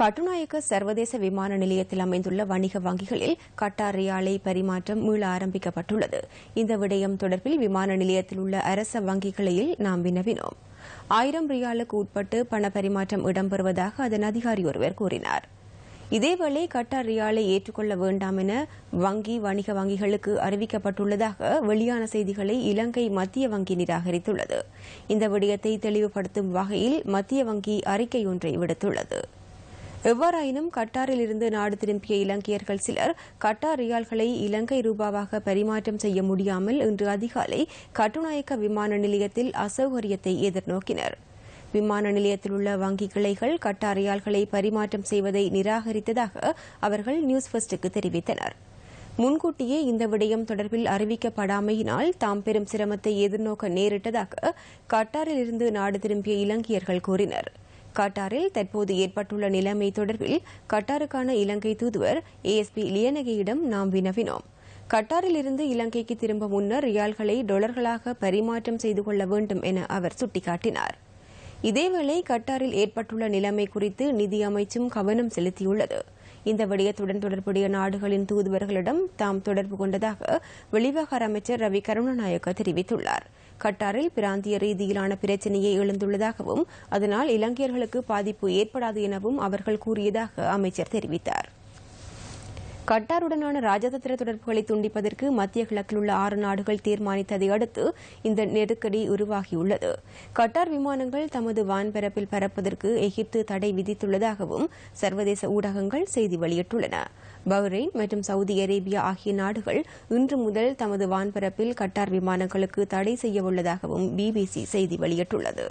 கட்டுநாயக்க சர்வதேச விமான நிலையத்தில் அமைந்துள்ள வணிக வங்கிகளில் கட்டார் ரியாலை பரிமாற்றம் மீள ஆரம்பிக்கப்பட்டுள்ளது. இந்த விடயம் தொடர்பில் விமான நிலையத்தில் உள்ள அரச வங்கிகளில் நாம் வினவினோம். ஆயிரம் ரியாலுக்கு உட்பட்டு பண பரிமாற்றம் இடம்பெறுவதாக அதன் அதிகாரி ஒருவர் கூறினார். இதேவேளை கட்டார் ரியாலை ஏற்றுக்கொள்ள வேண்டாம் என வங்கி வணிக வங்கிகளுக்கு அறிவிக்கப்பட்டுள்ளதாக வெளியான செய்திகளை இலங்கை மத்திய வங்கி நிராகரித்துள்ளது. இந்த விடயத்தை தெளிவுபடுத்தும் வகையில் மத்திய வங்கி அறிக்கை ஒன்றை விடுத்துள்ளது. எவ்வாறாயினும் கட்டாரில் இருந்து நாடு திரும்பிய இலங்கையர்கள் சிலர் கட்டார் ரியால்களை இலங்கை ரூபாவாக பரிமாற்றம் செய்ய முடியாமல் இன்று அதிகாலை கட்டுநாயக்க விமான நிலையத்தில் அசௌகரியத்தை எதிர்நோக்கினர். விமான நிலையத்தில் உள்ள வங்கி கிளைகள் கட்டார் ரியால்களை பரிமாற்றம் செய்வதை நிராகரித்ததாக அவர்கள் நியூஸ் ஃபர்ஸ்டுக்கு தெரிவித்தனர். முன்கூட்டியே இந்த விடயம் தொடர்பில் அறிவிக்கப்படாமையினால் தாம் பெரும் சிரமத்தை எதிர்நோக்க நேரிட்டதாக கட்டாரில் இருந்து நாடு திரும்பிய இலங்கையர்கள் கூறினர். கட்டாரில் தற்போது ஏற்பட்டுள்ள நிலைமை தொடர்பில் கட்டாருக்கான இலங்கை தூதுவர் ஏஎஸ்பி லியனகையிடம் நாம் வினவினோம். கட்டாரில் இருந்து இலங்கைக்கு திரும்ப முன்னர் ரியால்களை டொலர்களாக பரிமாற்றம் செய்து கொள்ள வேண்டும் என அவர் சுட்டிக்காட்டினார். இதேவேளை கட்டாரில் ஏற்பட்டுள்ள நிலைமை குறித்து நிதி அமைச்சும் கவனம் செலுத்தியுள்ளது. இந்த விடயத்துடன் தொடர்புடைய நாடுகளின் தூதுவர்களிடம் தாம் தொடர்பு கொண்டதாக வெளிவிவகார அமைச்சர் ரவி கருணாநாயக்க தெரிவித்துள்ளார். கட்டாரில் பிராந்திய ரீதியிலான பிரச்சினையே எழுந்துள்ளதாகவும் அதனால் இலங்கையர்களுக்கு பாதிப்பு ஏற்படாது எனவும் அவர்கள் கூறியதாக அமைச்சர் தெரிவித்தார். கட்டாருடனான ராஜதந்திர தொடர்புகளை துண்டிப்பதற்கு மத்திய கிழக்கில் உள்ள ஆறு நாடுகள் தீர்மானித்ததை அடுத்து இந்த நெருக்கடி உருவாகியுள்ளது. கட்டார் விமானங்கள் தமது வான்பரப்பில் பறப்பதற்கு எகிப்து தடை விதித்துள்ளதாகவும் சர்வதேச ஊடகங்கள் செய்தி வெளியிட்டுள்ளன. பஹ்ரைன் மற்றும் சவுதி அரேபியா ஆகிய நாடுகள் இன்று முதல் தமது வான்பரப்பில் கட்டார் விமானங்களுக்கு தடை செய்யவுள்ளதாகவும் பிபிசி செய்தி வெளியிட்டுள்ளது.